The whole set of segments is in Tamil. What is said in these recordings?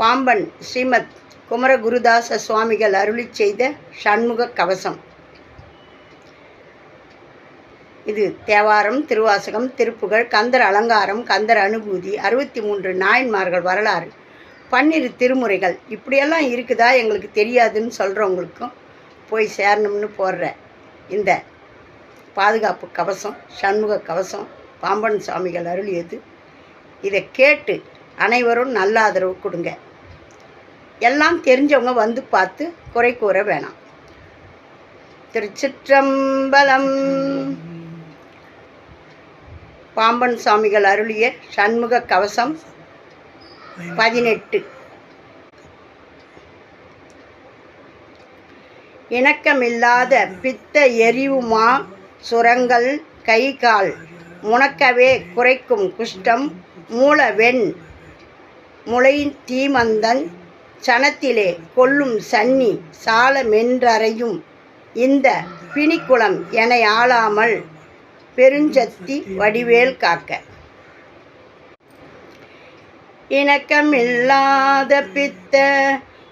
பாம்பன் ஸ்ரீமத் குமரகுருதாச சுவாமிகள் அருளி செய்த சண்முக கவசம். இது தேவாரம் திருவாசகம் திருப்புகழ் கந்தர் அலங்காரம் கந்தர் அனுபூதி அறுபத்தி மூன்று நாயன்மார்கள் வரலாறு பன்னிரு திருமுறைகள். இப்படியெல்லாம் இருக்குதா எங்களுக்கு தெரியாதுன்னு சொல்கிறவங்களுக்கும் போய் சேரணும்னு போடுற இந்த பாதுகாப்பு கவசம் சண்முக கவசம் பாம்பன் சுவாமிகள் அருளியது. இதை கேட்டு அனைவரும் நல்ல ஆதரவு கொடுங்க. எல்லாம் தெரிஞ்சவங்க வந்து பார்த்து குறை கூற வேணாம். திருச்சிற்றம்பலம். பாம்பன் சுவாமிகள் அருளிய சண்முக கவசம் பதினெட்டு. இணக்கமில்லாத பித்த எரிவுமா சுரங்கள் கை கால் முணக்கவே குறைக்கும் குஷ்டம் மூலவெண் முளை தீமந்தன் சனத்திலே கொல்லும் சன்னி சாலமென்றறையும் இந்த பிணிக்குளம் என ஆளாமல் பெருஞ்சத்தி வடிவேல் காக்க. இணக்கமில்லாத பித்த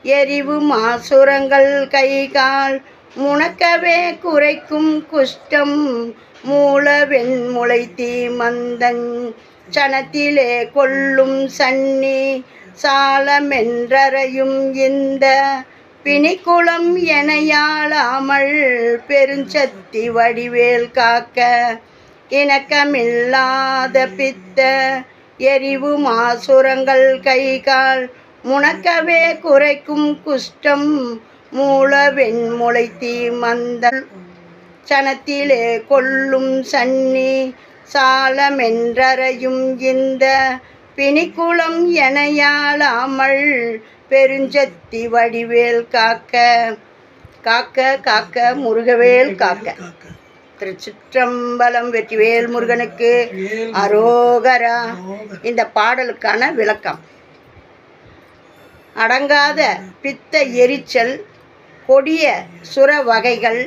எரிவு மாசுரங்கள் கைகால் முணக்கவே குறைக்கும் குஷ்டம் மூல வெண்முளை தீமந்தன் சனத்திலே கொல்லும் சன்னி சாலமென்றறையும் இந்த பிணிக்குளம் எனையாளாமல் பெருஞ்சத்தி வடிவேல் காக்க இணக்கமில்லாத பித்த எரிவு மாசுரங்கள் கைகால் முணக்கவே குறைக்கும் குஷ்டம் மூல வெண்முளை தீமந்தல் சனத்திலே கொல்லும் சன்னி சாலமென்றறையும் இந்த பிணிக்குளம் எனையாளாமல் பெருஞ்சத்தி வடிவேல் காக்க காக்க காக்க முருகவேல் காக்க. திருச்சிற்றம்பலம் வெற்றிவேல் முருகனுக்கு அரோகரா. இந்த பாடலுக்கான விளக்கம். அடங்காத பித்த எரிச்சல் கொடிய சுர வகைகள்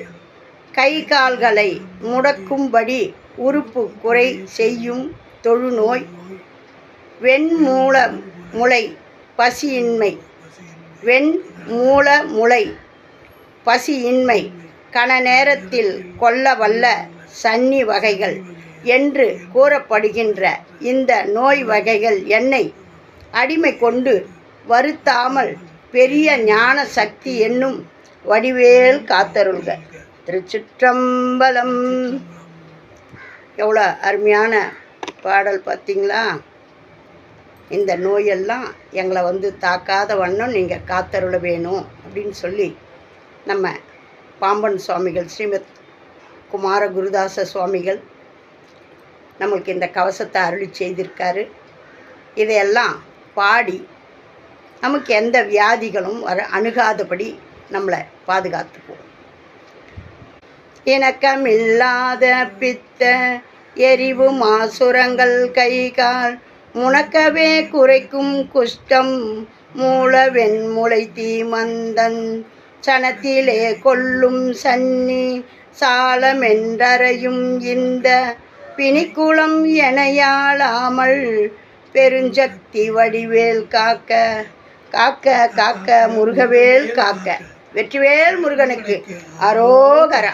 கை கால்களை முடக்கும்படி உறுப்பு குறை செய்யும் தொழுநோய் வெண்மூல முளை பசியின்மை வெண் மூல முளை பசியின்மை கன நேரத்தில் கொல்ல வல்ல சன்னி வகைகள் என்று கூறப்படுகின்ற இந்த நோய் வகைகள் என்னை அடிமை கொண்டு வருத்தாமல் பெரிய ஞான சக்தி என்னும் வடிவேல் காத்தருள்க. திருச்சிற்றம்பலம். எவ்வளோ அருமையான பாடல் பார்த்தீங்களா? இந்த நோயெல்லாம் எங்களை வந்து தாக்காத வண்ணம் நீங்கள் காத்தருள வேணும் அப்படின்னு சொல்லி நம்ம பாம்பன் சுவாமிகள் ஸ்ரீமத் குமார குருதாச சுவாமிகள் நம்மளுக்கு இந்த கவசத்தை அருளி செய்திருக்காரு. இதையெல்லாம் பாடி நமக்கு எந்த வியாதிகளும் வர அணுகாதபடி நம்மளை பாதுகாத்துக்குவோம். இணக்கமில்லாத பித்த எரிவு மாசுரங்கள் கை கால் முணக்கவே குறைக்கும் குஷ்டம் மூல வெண்முளை தீமந்தன் சனத்திலே கொல்லும் சன்னி சாலமென்றறையும் இந்த பிணிக்குளம் எனையாளாமல் பெருஞ்சக்தி வடிவேல் காக்க காக்க காக்க முருகவேல் காக்க. வெற்றிவேல் முருகனுக்கு அரோகரா.